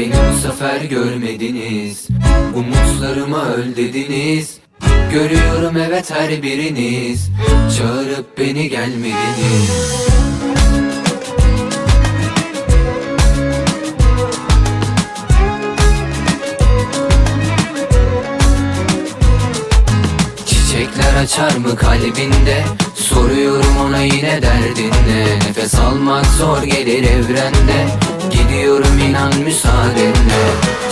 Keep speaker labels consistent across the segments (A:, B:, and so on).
A: Beni bu sefer görmediniz. Umutlarıma öl dediniz. Görüyorum evet her biriniz. Çağırıp beni gelmediniz. Çiçekler açar mı kalbinde? Soruyorum ona yine derdinle Nefes almak zor gelir evrende Gidiyorum inan müsaadenle.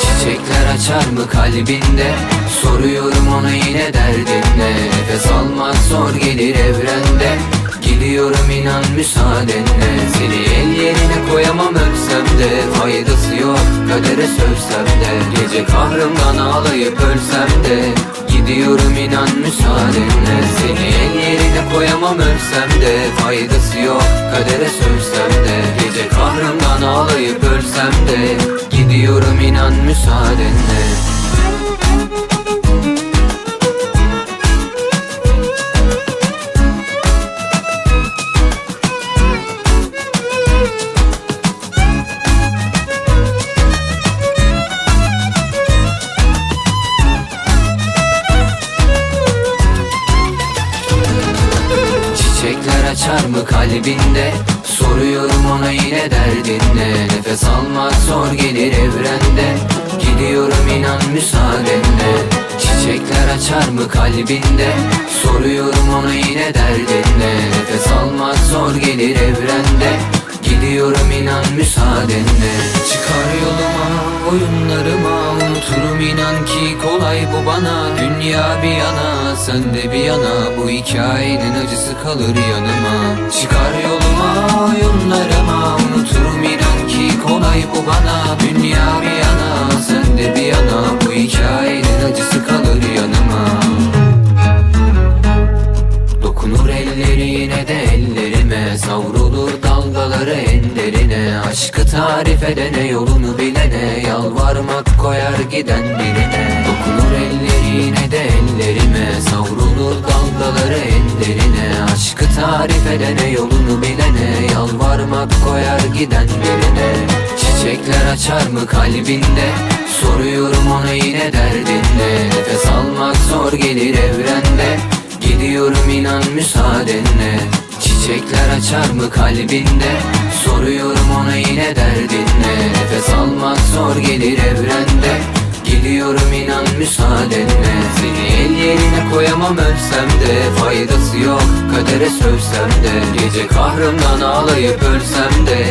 A: Çiçekler açar mı kalbinde? Soruyorum ona yine derdinle. Nefes almak zor gelir evrende. Gidiyorum inan müsaadenle. Seni el yerine koyamam ölsem de. Faydası yok kadere sövsem de. Gece kahrımdan ağlayıp ölsem de. Gidiyorum inan müsaadenle. Seni ölsem de Faydası yok. Kadere sövsem de Gece kahrımdan ağlayıp ölsem de. Gidiyorum inan müsaadenle açar mı kalbinde? Soruyorum ona yine derdinle Nefes almak zor gelir evrende. Gidiyorum inan müsaadenle. Çiçekler açar mı kalbinde? Soruyorum ona yine derdinle Nefes almak zor gelir evrende. Gidiyorum inan müsaadenle. Çıkar yoluma oyunlarıma Unuturum inan ki kolay bu bana. Dünya bir yana sen de bir yana. Bu hikayenin acısı kalır yanıma. Çıkar yoluma oyunlarıma Unuturum inan ki kolay bu bana. Dünya bir yana sen de bir yana Dalgaları enderine Aşkı tarif edene yolunu bilene Yalvarmak koyar giden birine. Dokunur elleri yine de ellerime Savrulur dalgaları enderine Aşkı tarif edene yolunu bilene Yalvarmak koyar giden birine. Çiçekler açar mı kalbinde? Soruyorum ona yine derdinle Nefes almak zor gelir evrende. Gidiyorum inan müsaadenle Çiçekler açar mı kalbinde? Soruyorum ona yine derdinle Nefes almak zor gelir evrende. Gidiyorum inan müsaadenle. Seni el yerine koyamam ölsem de. Faydası yok kadere sövsem de. Gece kahrımdan ağlayıp ölsem de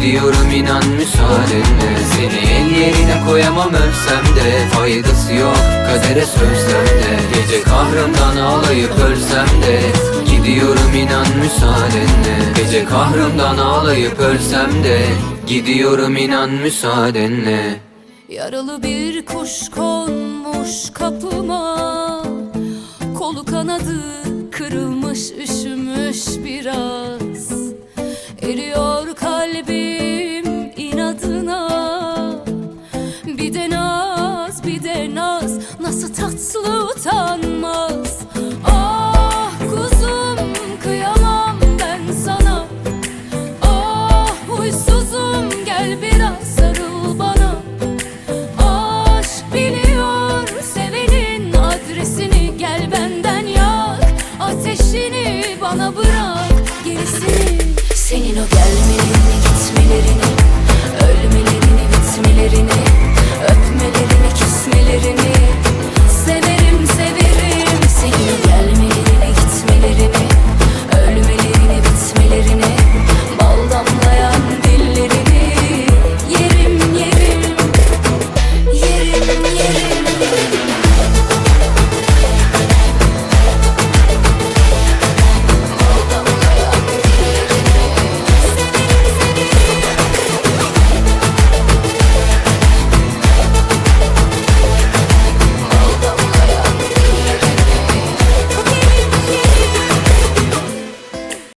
A: Gidiyorum inan müsaadenle. Seni el yerine koyamam ölsem de Faydası yok kadere sövsem de. Gece kahrımdan ağlayıp ölsem de Gidiyorum inan müsaadenle. Gece kahrımdan ağlayıp ölsem de Gidiyorum inan müsaadenle.
B: Yaralı bir kuş konmuş kapıma. Kolu kanadı kırılmış üşümüş biraz. Eriyor kalbim Tatlı